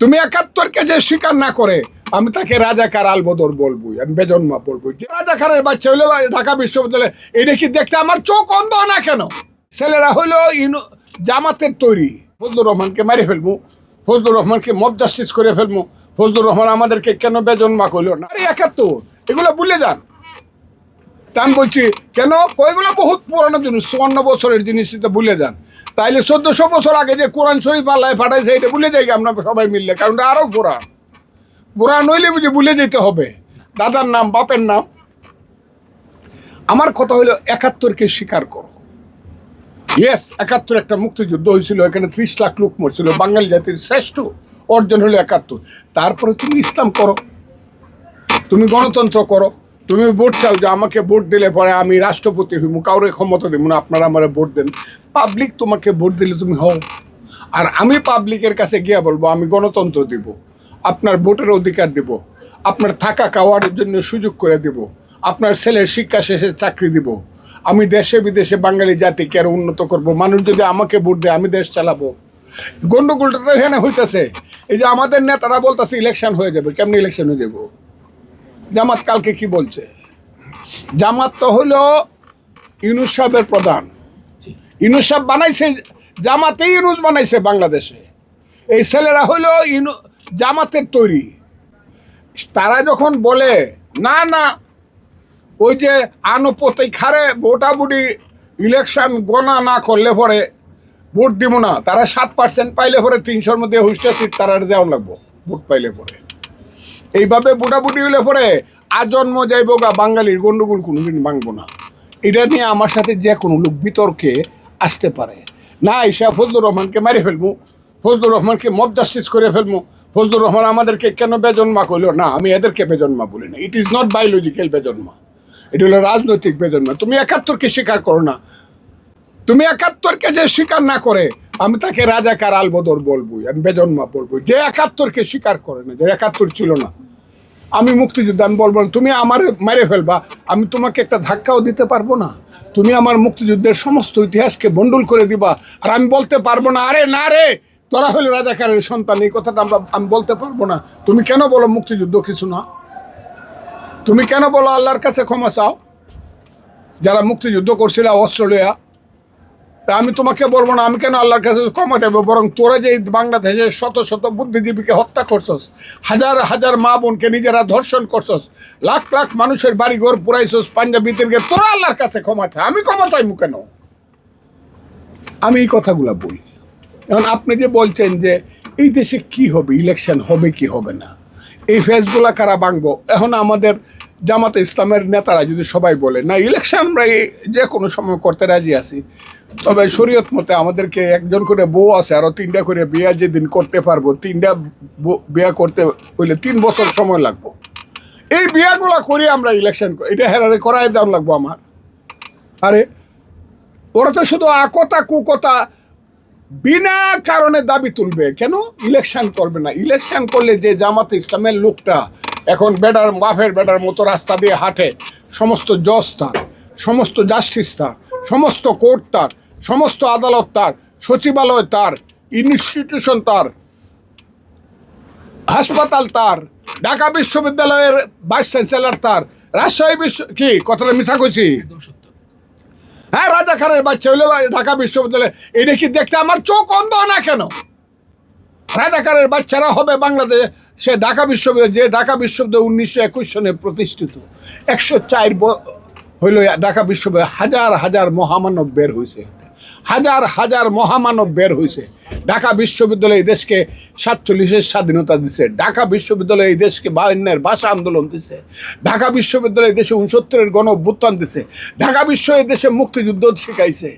তুমি একাত্তরকে যে স্বীকার না করে, আমি তাকে রাজাকার আলবদর বলব আমি বেজন্মা বলব যে রাজাকারের বাচ্চা হইল ঢাকা বিশ্ববিদ্যালয়ে, এটা কি দেখতে আমার চোখ অন্ধ না কেন? ছেলেরা হইল ইউনো জামাতের তৈরি। ফজলুর রহমানকে মারি ফেলব, ফজলুর রহমানকে মব জাস্টিস করে ফেলব, ফজলুর রহমান আমাদেরকে কেন বেজন্মা করল না? একাত্তর, এগুলো ভুলে যান। তা আমি বলছি, কেন? ওইগুলো বহুত পুরানো জিনিস, চুয়ান্ন বছরের জিনিস সেটা ভুলে যান। তাইলে চোদ্দশো বছর আগে যে কোরআন শরীফ আল্লাহ পাঠাইছে, এটা ভুলে যাই আমরা সবাই মিললে কারণ এটা আরও কোরআন কোরআন হইলে বুঝি ভুলে যেতে হবে। দাদার নাম, বাপের নাম। আমার কথা হলো একাত্তরকে স্বীকার করো। ইয়েস একাত্তর একটা মুক্তিযুদ্ধ হয়েছিল এখানে ত্রিশ লাখ লোক মরছিল, বাঙালি জাতির শ্রেষ্ঠ অর্জন হলো একাত্তর। তারপরে তুমি ইসলাম করো। তুমি গণতন্ত্র করো। তুমি ভোট চাও যে আমাকে ভোট দিলে পরে আমি রাষ্ট্রপতি হইব কাউরে ক্ষমতা দেবো না, আপনারা আমার ভোট দেন। পাবলিক তোমাকে ভোট দিলে তুমি হও। আর আমি পাবলিকের কাছে গিয়ে বলব, আমি গণতন্ত্র দিব, আপনার ভোটের অধিকার দিব, আপনার থাকা খাওয়ার জন্য সুযোগ করে দিব, আপনার ছেলের শিক্ষা শেষে চাকরি দিব। আমি দেশে বিদেশে বাঙালি জাতিকে আরও উন্নত করব, মানুষ যদি আমাকে ভোট দেয়, আমি দেশ চালাবো। গন্ডগোলটা তো এখানে হইতেছে। এই যে আমাদের নেতারা বলতেছে, ইলেকশন হয়ে যাবে, কেমনি ইলেকশন হয়ে যাব? জামাত কালকে কি বলছে? জামাত তো হলো ইউনুস সাহেবের প্রধান। ইউনুস সাহেব বানাইছে জামাতেই ইউনুস বানাইছে বাংলাদেশে। এই ছেলেরা হলো ইনু জামাতের তৈরি। তারা যখন বলে না না ওই যে আনপতে খারে ভোটাভুটি ইলেকশন গণা না করলে পরে ভোট দিব না। তারা সাত পার্সেন্ট পাইলে পরে তিনশোর মধ্যে হুস্টা সিট তারা দেওয়া লাগবো ভোট পাইলে পরে। এইভাবে বুটাবুটি হলে পরে আজন্ম যাইব গা, বাঙালির গন্ডগোল কোনোদিন ভাঙবো না। এটা নিয়ে আমার সাথে যে কোনো লোক বিতর্কে আসতে পারে। না ঈশা ফজলুর রহমানকে মারি ফেলব, ফজলুর রহমানকে মব জাস্টিস করে ফেলব, ফজলুর রহমান আমাদেরকে কেন বেজন্মা করল না, আমি এদেরকে বেজন্মা বলি না। ইট ইজ নট বায়োলজিক্যাল বেজন্মা। এটা হলো রাজনৈতিক বেজন্মা। তুমি একাত্তরকে স্বীকার করো না। তুমি একাত্তরকে যে স্বীকার না করে আমি তাকে রাজাকার আলবদর বলব আমি বেজন্মা বলব যে একাত্তরকে স্বীকার করে না যে একাত্তর ছিল না। আমি মুক্তিযুদ্ধ আমি বলব না, তুমি আমার মেরে ফেলবা আমি তোমাকে একটা ধাক্কাও দিতে পারব না। তুমি আমার মুক্তিযুদ্ধের সমস্ত ইতিহাসকে বন্ডুল করে দিবা আর আমি বলতে পারব না আরে না রে তোরা হলে রাজাকারের সন্তান এই কথাটা আমরা আমি বলতে পারব না। তুমি কেন বলো মুক্তিযুদ্ধ কিছু না? তুমি কেন বলো আল্লাহর কাছে ক্ষমা চাও? যারা মুক্তিযুদ্ধ করছিল অস্ট্রেলিয়া তা আমি তোমাকে বলব না, আমি কেন আল্লাহর কাছে ক্ষমা দেবো বরং তোরা যে বাংলাদেশে শত শত বুদ্ধিজীবীকে হত্যা করছস, হাজার হাজার মা বোনকে নিজেরা ধর্ষণ করছস, লাখ লাখ মানুষের বাড়ি ঘর পুরাইছস পাঞ্জাবিদেরকে তোরা আল্লাহর কাছে ক্ষমা চা আমি ক্ষমা চাইমু কেন? আমি এই কথাগুলো বলি। এখন আপনি যে বলছেন যে এই দেশে কি হবে ইলেকশন হবে কি হবে না এই ফেসগুলা কারা ভাঙবো? এখন আমাদের জামাতে ইসলামের নেতারা যদি সবাই বলে, না ইলেকশন আমরা যে কোনো সময় করতে রাজি আছি, তবে শরীয়ত মতে আমাদেরকে একজন করে বউ আছে আরও তিনটা করে বিয়া যেদিন করতে পারব, তিনটা বিয়া করতে হইলে তিন বছর সময় লাগবো। এই বিয়াগুলো করি আমরা ইলেকশন এটা হেরারে করাই দাম লাগবো আমার। আরে, ওরা তো শুধু আকতা কুকতা বিনা কারণে দাবি তুলবে। কেন? ইলেকশন করবে না। ইলেকশন করলে যে জামাতে ইসলামের লোকটা এখন বেডার, বাফের বেডার মতো রাস্তা দিয়ে হাঁটে, সমস্ত জজ তার, সমস্ত জাস্টিস তার, সমস্ত কোর্ট তার, সমস্ত আদালত তার, সচিবালয় তার ইনস্টিটিউশন তার, হাসপাতাল তার, ঢাকা বিশ্ববিদ্যালয়ের ভাইস চ্যান্সেলর তার, রাজশাহী বিশ্ব কি? কথাটা মিশা কইছি? হ্যাঁ রাজাখানের বাচ্চা হইল ঢাকা বিশ্ববিদ্যালয়ে, এটা কি দেখতে আমার চোখ অন্ধ না কেন? রাজাকারের বাচ্চারা হবে বাংলাদেশে, সে ঢাকা বিশ্ববিদ্যালয়, যে ঢাকা বিশ্ববিদ্যালয় উনিশশো একুশ সনে প্রতিষ্ঠিত। একশো চার হইল ঢাকা বিশ্ববিদ্যালয় হাজার হাজার মহামানব বের হয়েছে হাজার হাজার মহামানব বের হয়েছে ঢাকা বিশ্ববিদ্যালয় এই দেশকে সাতচল্লিশের স্বাধীনতা দিছে। ঢাকা বিশ্ববিদ্যালয় এই দেশকে বায়ান্নের ভাষা আন্দোলন দিছে। ঢাকা বিশ্ববিদ্যালয় দেশে উনসত্তরের গণ অভ্যুত্থান দিছে। ঢাকা বিশ্ব এই দেশে মুক্তিযুদ্ধ শিখাইছে।